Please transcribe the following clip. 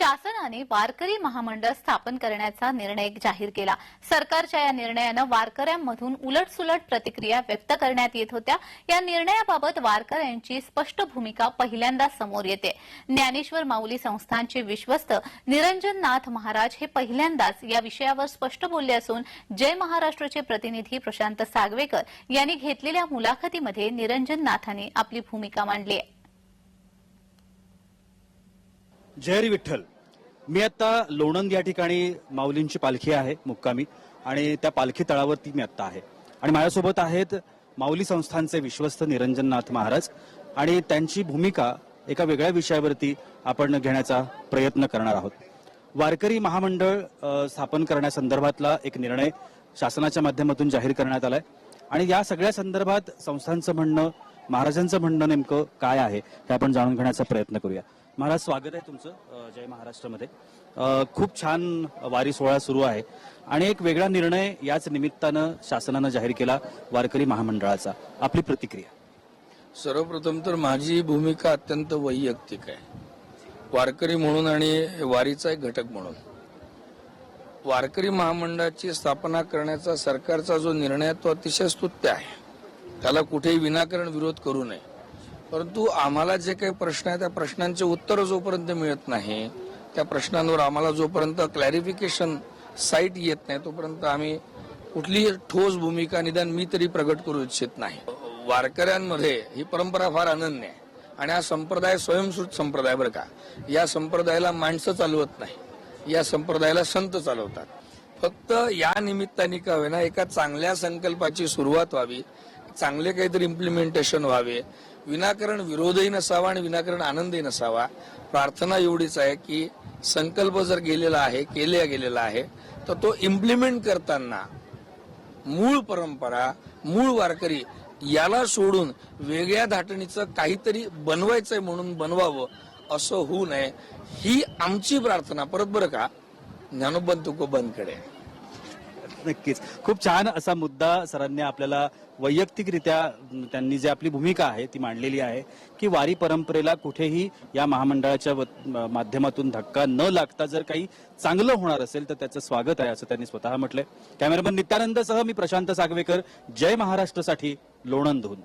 शासनाने वारकरी महामंडळ स्थापन करण्याचा निर्णय जाहीर केला. सरकारच्या या निर्णयानं वारकऱ्यांमधून उलटसुलट प्रतिक्रिया व्यक्त करण्यात येत होत्या. या निर्णयाबाबत वारकऱ्यांची स्पष्ट भूमिका पहिल्यांदा समोर येते. ज्ञानेश्वर माऊली संस्थानचे विश्वस्त निरंजननाथ महाराज हे पहिल्यांदाच या विषयावर स्पष्ट बोलले असून जय महाराष्ट्राचे प्रतिनिधी प्रशांत सागवेकर यांनी घेतलेल्या मुलाखतीमध्ये निरंजन नाथांनी आपली भूमिका मांडली आहे. जय हरी विठ्ठल. मी आता लोणंद या ठिकाणी माऊलींची पालखी आहे मुक्कामी. आणि त्या पालखी तळावरती मी आता आहे. आणि माझ्यासोबत आहेत माऊली संस्थानचे विश्वस्त निरंजननाथ महाराज. आणि त्यांची भूमिका एका वेगळ्या विषयावरती आपण घेण्याचा प्रयत्न करणार आहोत. वारकरी महामंडळ स्थापन करण्यासंदर्भातला एक निर्णय शासनाच्या माध्यमातून जाहीर करण्यात आलाय. आणि या सगळ्या संदर्भात संस्थांचं म्हणणं महाराजांचं म्हणणं नेमकं काय आहे हे आपण जाणून घेण्याचा प्रयत्न करूया. महाराज स्वागत आहे तुमचं जय महाराष्ट्रामध्ये. खूप छान वारी सोहळा सुरू आहे आणि एक वेगळा निर्णय याच निमित्तानं शासनानं जाहीर केला वारकरी महामंडळाचा. आपली प्रतिक्रिया. सर्वप्रथम तर माझी भूमिका अत्यंत वैयक्तिक आहे. वारकरी म्हणून आणि वारीचा एक घटक म्हणून. वारकरी महामंडळाची स्थापना करण्याचा सरकारचा जो निर्णय तो अतिशय स्तुत्य आहे. त्याला कुठेही विनाकारण विरोध करू नये. परंतु आम्हाला जे काही प्रश्न आहे त्या प्रश्नांचे उत्तर जोपर्यंत मिळत नाही त्या प्रश्नांवर आम्हाला जोपर्यंत क्लॅरिफिकेशन साईट येत नाही तोपर्यंत आम्ही कुठलीही ठोस भूमिका निदान मी तरी प्रगट करू इच्छित नाही. वारकऱ्यांमध्ये ही परंपरा फार अनन्य आहे. आणि हा संप्रदाय स्वयंसूत संप्रदाय बरं का. या संप्रदायाला माणसं चालवत नाही. या संप्रदायाला संत चालवतात. फक्त या निमित्ताने का होईना एका चांगल्या संकल्पाची सुरुवात व्हावी चांगले काहीतरी इम्प्लिमेंटेशन व्हावे. विनाकारण विरोधही नसावा आणि विनाकारण आनंदही नसावा. प्रार्थना एवढीच आहे की संकल्प जर गेलेला आहे केल्या गेलेला आहे तर तो इम्प्लिमेंट करताना मूळ परंपरा मूळ वारकरी याला सोडून वेगळ्या धाटणीचं काहीतरी बनवायचंय म्हणून बनवावं असं होऊ नये. ही आमची प्रार्थना. परत बरं का? ज्ञानोबन तुको नक्कीच. खूप छान असा मुद्दा सरांनी आपल्याला वैयक्तिकरित्या त्यांनी जी आपली भूमिका आहे ती मांडलेली आहे की वारी परंपरेला कुठेही या महामंडळाच्या माध्यमातून धक्का न लागता जर काही चांगलं होणार असेल तर त्याचं स्वागत आहे असं त्यांनी स्वतः म्हटलंय. कॅमेरामन नित्यानंदसह मी प्रशांत सागवेकर. जय महाराष्ट्रासाठी लोणंदहून